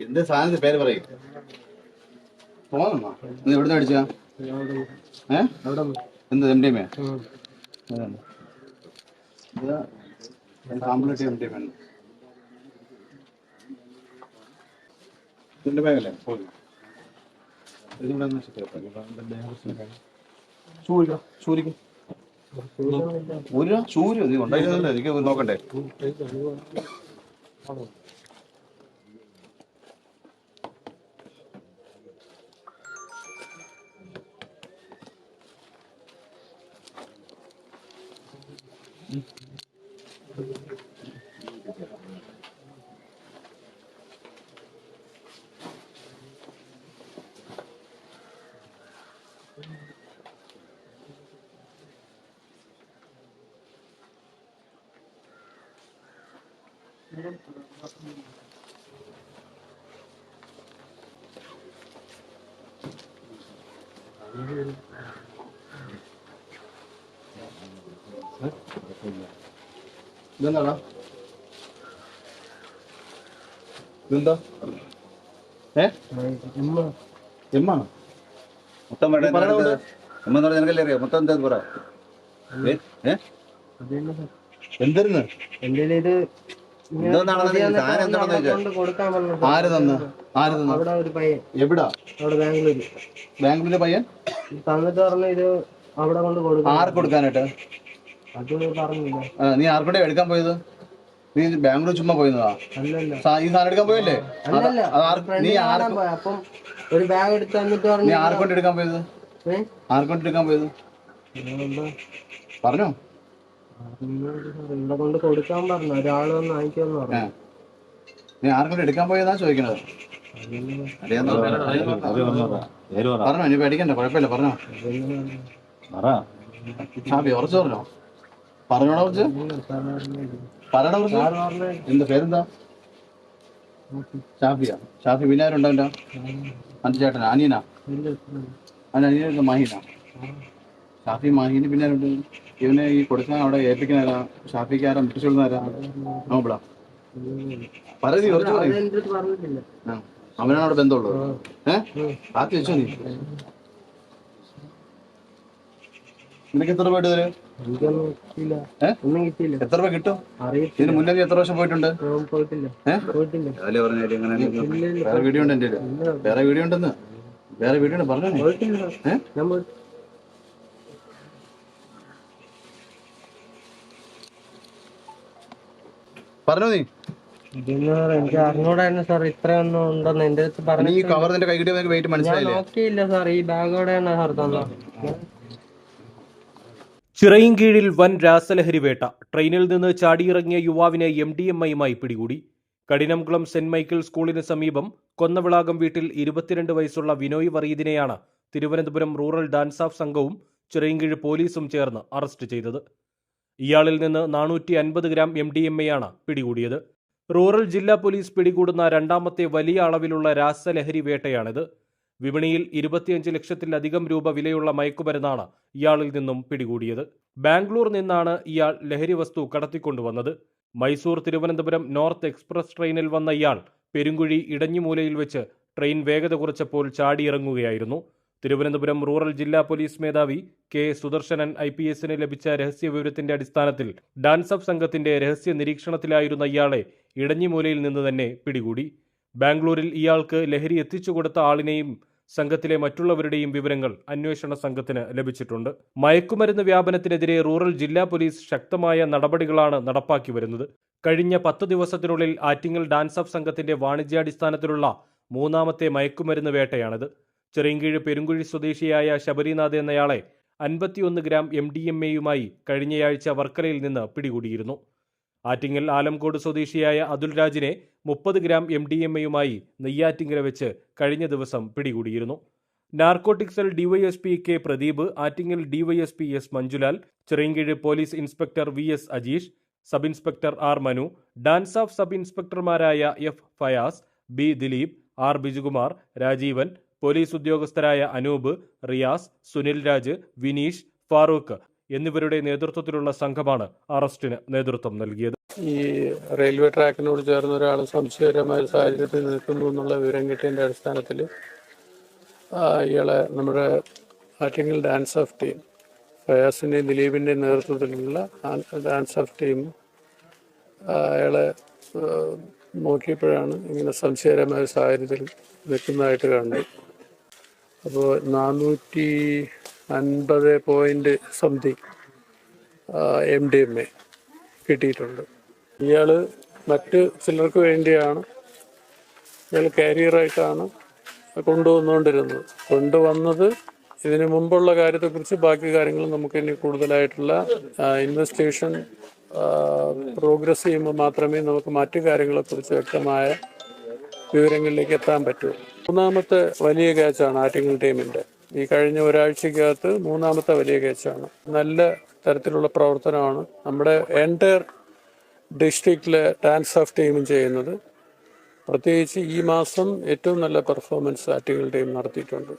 എന്ത് സാധനത്തിന്റെ പേര് പറയും. പോന്നോ നീ എവിടുന്ന് അടിച്ചാ ഏ? എന്ത് M D M M D M ഇതിന്റെ ബാഗല്ലേ? പോയി. ഇതിവിടെ ഒന്ന് വെച്ചിട്ട് സൂര്യ സൂര്യക്ക്. സൂര്യ സൂര്യ. നീ ഉണ്ടായിരുന്നല്ലോ എനിക്ക് Mm-hmm. ഇതെന്താടാ? ഇതെന്താ? ഏ? എമ്മാണ്. മൊത്തം വേണ്ട എമ്മെന്ന് എന്ന് പറഞ്ഞാൽ നിനക്കല്ലേ അറിയാം? മൊത്തം എന്താ പറ? എന്തിരുന്ന്? ആര് തന്ന്? ആര് തന്ന്? അവിടെ ഒരു പയ്യൻ. എവിടാ? അവിടെ ബാംഗ്ലൂര്. ബാംഗ്ലൂരിലെ പയ്യൻ? തന്നിട്ട് പറഞ്ഞു ഇത് അവിടെ കൊണ്ട് കൊടുക്കാം ആർക്ക് കൊടുക്കാനായിട്ട്? നീ ആർക്കൂടെ എടുക്കാൻ പോയത്? നീ ബാംഗ്ലൂർ ചുമ്മാ പോയതാ അല്ലല്ല. ഈ സാധനം എടുക്കാൻ പോയല്ലേ? അല്ലല്ല. അത് ആർക്ക് നീ ഒരു ബാഗ് എടുത്ത് തന്നിട്ട് നീ ആർക്കൊണ്ട് എടുക്കാൻ പോയത്? ആർക്കൊണ്ട് എടുക്കാൻ പോയത്? പറഞ്ഞോ. ഇവിടെ കൊണ്ട് കൊടുക്കാൻ പറഞ്ഞു? വന്ന് ആ. പറഞ്ഞു. നീ ആർക്കൊണ്ട് എടുക്കാൻ പോയതാ ചോദിക്കണത്? പറഞ്ഞോ നീ പേടിക്കണ്ട കുഴപ്പമില്ല പറഞ്ഞോ. ഷാബി ഉറച്ചു പറഞ്ഞോ. പറഞ്ഞോടാ കുറച്ച് പറയണ കുറച്ച് എന്താ പേരെന്താ? ഷാഫിയ. ഷാഫി പിന്നെ ആരുണ്ടോ എന്റെ അഞ്ച് ചേട്ടനാ. അനിയനാ? അനിയൻ മാഹീനാ. ഷാഫി മാഹിന് പിന്നാരുണ്ട് ഇവനെ ഈ കൊടുക്കാൻ അവിടെ ഏൽപ്പിക്കാനാരാ ഷാഫിക്ക് ആരാ മുട്ടിച്ചു ആരാ? നോബിളാ. പറയ നീ കുറച്ച് പറയും. അവനാണ് അവിടെ ബന്ധമുള്ളത്. ഏഹ് ആദ്യം വെച്ചോ നീ? നിനക്ക് എത്ര രൂപ? ഒന്നും എത്ര രൂപ കിട്ടും? ഇതിന് മുന്നേ എത്ര വർഷം പോയിട്ടുണ്ട്? അതല്ലേ പറഞ്ഞാൽ ഇങ്ങനെ വേറെ വീഡിയോ ഉണ്ട് എന്റെ. വേറെ വീഡിയോ ഉണ്ടെന്ന്. വേറെ വീഡിയോ ഉണ്ട്. പറഞ്ഞു പറഞ്ഞോ നീ. എനിക്ക് അറിഞ്ഞൂടായിരുന്നു സാർ. ഇത്രയൊന്നും ഉണ്ടെന്ന്. എന്റെ അടുത്ത് പറഞ്ഞു ഈ കവർ നിന്റെ കൈ കിട്ടിയ വെയിറ്റ് മനസ്സിലായില്ല? നോക്കിയില്ല സാർ. ഈ ബാഗോടെയാണ് സാർ തന്നത്? ചിറയിൻകീഴിൽ വൻ രാസലഹരി വേട്ട ട്രെയിനിൽ നിന്ന് ചാടിയിറങ്ങിയ യുവാവിനെ എം ഡി എം ഐയുമായി പിടികൂടി. കഠിനംകുളം സെന്റ് മൈക്കിൾ സ്കൂളിന് സമീപം കൊന്നവിളാകം വീട്ടിൽ ഇരുപത്തിരണ്ട് വയസ്സുള്ള വിനോയ് വറീദിനെയാണ് തിരുവനന്തപുരം റൂറൽ ഡാൻസ് ഓഫ് സംഘവും ചിറയിൻകീഴ് പോലീസും ചേർന്ന് അറസ്റ്റ് ചെയ്തത്. ഇയാളിൽ നിന്ന് നാനൂറ്റി അൻപത് ഗ്രാം എം ഡി എം എയാണ് പിടികൂടിയത്. റൂറൽ ജില്ലാ പോലീസ് പിടികൂടുന്ന രണ്ടാമത്തെ വലിയ അളവിലുള്ള രാസലഹരി വേട്ടയാണിത് വിപണിയിൽ ഇരുപത്തിയഞ്ച് ലക്ഷത്തിലധികം രൂപ വിലയുള്ള മയക്കുമരുന്നാണ് ഇയാളിൽ നിന്നും പിടികൂടിയത്. ബാംഗ്ലൂർ നിന്നാണ് ഇയാൾ ലഹരി വസ്തു കടത്തിക്കൊണ്ടുവന്നത്. മൈസൂർ തിരുവനന്തപുരം നോർത്ത് എക്സ്പ്രസ് ട്രെയിനിൽ വന്ന ഇയാൾ പെരുങ്കുഴി ഇടഞ്ഞുമൂലയിൽ വെച്ച് ട്രെയിൻ വേഗത കുറച്ചപ്പോൾ ചാടിയിറങ്ങുകയായിരുന്നു. തിരുവനന്തപുരം റൂറൽ ജില്ലാ പോലീസ് മേധാവി കെ സുദർശനൻ ഐ പി എസിന് ലഭിച്ച രഹസ്യ വിവരത്തിന്റെ അടിസ്ഥാനത്തിൽ ഡാൻസപ്പ് സംഘത്തിന്റെ രഹസ്യ നിരീക്ഷണത്തിലായിരുന്ന ഇയാളെ ഇടഞ്ഞിമൂലയിൽ നിന്ന് തന്നെ പിടികൂടി. ബാംഗ്ലൂരിൽ ഇയാൾക്ക് ലഹരി എത്തിച്ചു കൊടുത്ത ആളിനെയും സംഘത്തിലെ മറ്റുള്ളവരുടെയും വിവരങ്ങൾ അന്വേഷണ സംഘത്തിന് ലഭിച്ചിട്ടുണ്ട്. മയക്കുമരുന്ന് വ്യാപനത്തിനെതിരെ റൂറൽ ജില്ലാ പോലീസ് ശക്തമായ നടപടികളാണ് നടപ്പാക്കി വരുന്നത്. കഴിഞ്ഞ പത്ത് ദിവസത്തിനുള്ളിൽ ആറ്റിങ്ങൽ ഡാൻസ് ഓഫ് സംഘത്തിന്റെ വാണിജ്യാടിസ്ഥാനത്തിലുള്ള മൂന്നാമത്തെ മയക്കുമരുന്ന് വേട്ടയാണിത്. ചെറിയങ്കീഴ് പെരുങ്കുഴി സ്വദേശിയായ ശബരിനാഥ് എന്നയാളെ അൻപത്തിയൊന്ന് ഗ്രാം എം ഡി എം എയുമായി കഴിഞ്ഞയാഴ്ച വർക്കലയിൽ നിന്ന് പിടികൂടിയിരുന്നു. ആറ്റിങ്ങൽ ആലംകോട് സ്വദേശിയായ അതുൽ രാജിനെ മുപ്പത് ഗ്രാം എം ഡി എം എയുമായി നെയ്യാറ്റിങ്കര വെച്ച് കഴിഞ്ഞ ദിവസം പിടികൂടിയിരുന്നു. Narcotic cell DYSP K Pradeep Attingal DYSP S Manjulal Chirayinkeezhu police inspector V S Ajeesh sub inspector R Manu DANSAF sub ഇൻസ്പെക്ടർമാരായ F Fayas B Dileep R Bijukumar Rajeevan police ഉദ്യോഗസ്ഥരായ Anoop Riyas Sunil Raj Vineesh Farooq എന്നിവരുടെ നേതൃത്വത്തിലുള്ള സംഘമാണ് അറസ്റ്റിന് നേതൃത്വം നൽകിയത്. ഈ റെയിൽവേ ട്രാക്കിനോട് ചേർന്ന ഒരാൾ സംശയകരമായ സാഹചര്യത്തിൽ നിൽക്കുന്നു എന്നുള്ള വിവരം കിട്ടിയതിന്റെ അടിസ്ഥാനത്തിൽ ഇയാളെ നമ്മുടെ ആറ്റിങ്ങൽ ഡാൻസ് ഓഫ് ടീം ഫയാസിന്റെയും ദിലീപിന്റെയും നേതൃത്വത്തിലുള്ള ഡാൻസ് ഓഫ് ടീം അയാളെ നോക്കിയപ്പോഴാണ് ഇങ്ങനെ സംശയകരമായ സാഹചര്യത്തിൽ നിൽക്കുന്നതായിട്ട് കണ്ടു അപ്പോൾ നാനൂറ്റി അൻപത് point something M D M A കിട്ടിയിട്ടുണ്ട്. ഇയാൾ മറ്റ് ചിലർക്ക് വേണ്ടിയാണ് ഇയാൾ കാരിയറായിട്ടാണ് കൊണ്ടുവന്നുകൊണ്ടിരുന്നത്. കൊണ്ടുവന്നത് ഇതിനു മുമ്പുള്ള കാര്യത്തെക്കുറിച്ച് ബാക്കി കാര്യങ്ങൾ നമുക്ക് ഇനി കൂടുതലായിട്ടുള്ള ഇൻവെസ്റ്റിഗേഷൻ പ്രോഗ്രസ് ചെയ്യുമ്പോൾ മാത്രമേ നമുക്ക് മറ്റു കാര്യങ്ങളെക്കുറിച്ച് വ്യക്തമായ വിവരങ്ങളിലേക്ക് എത്താൻ പറ്റൂ. മൂന്നാമത്തെ വലിയ ക്യാച്ചാണ് ആറ്റിങ്ങൽ ടീമിന്റെ ഈ കഴിഞ്ഞ ഒരാഴ്ചക്കകത്ത് മൂന്നാമത്തെ വലിയ ക്യാച്ചാണ് നല്ല തരത്തിലുള്ള പ്രവർത്തനമാണ്. നമ്മുടെ എന്റയർ ഡിസ്ട്രിക്റ്റിലെ ഡാൻസ് ഓഫ് ടീമും ചെയ്യുന്നത്. പ്രത്യേകിച്ച് ഈ മാസം ഏറ്റവും നല്ല പെർഫോമൻസ് ആറ്റുകളുടെയും നടത്തിയിട്ടുണ്ട്.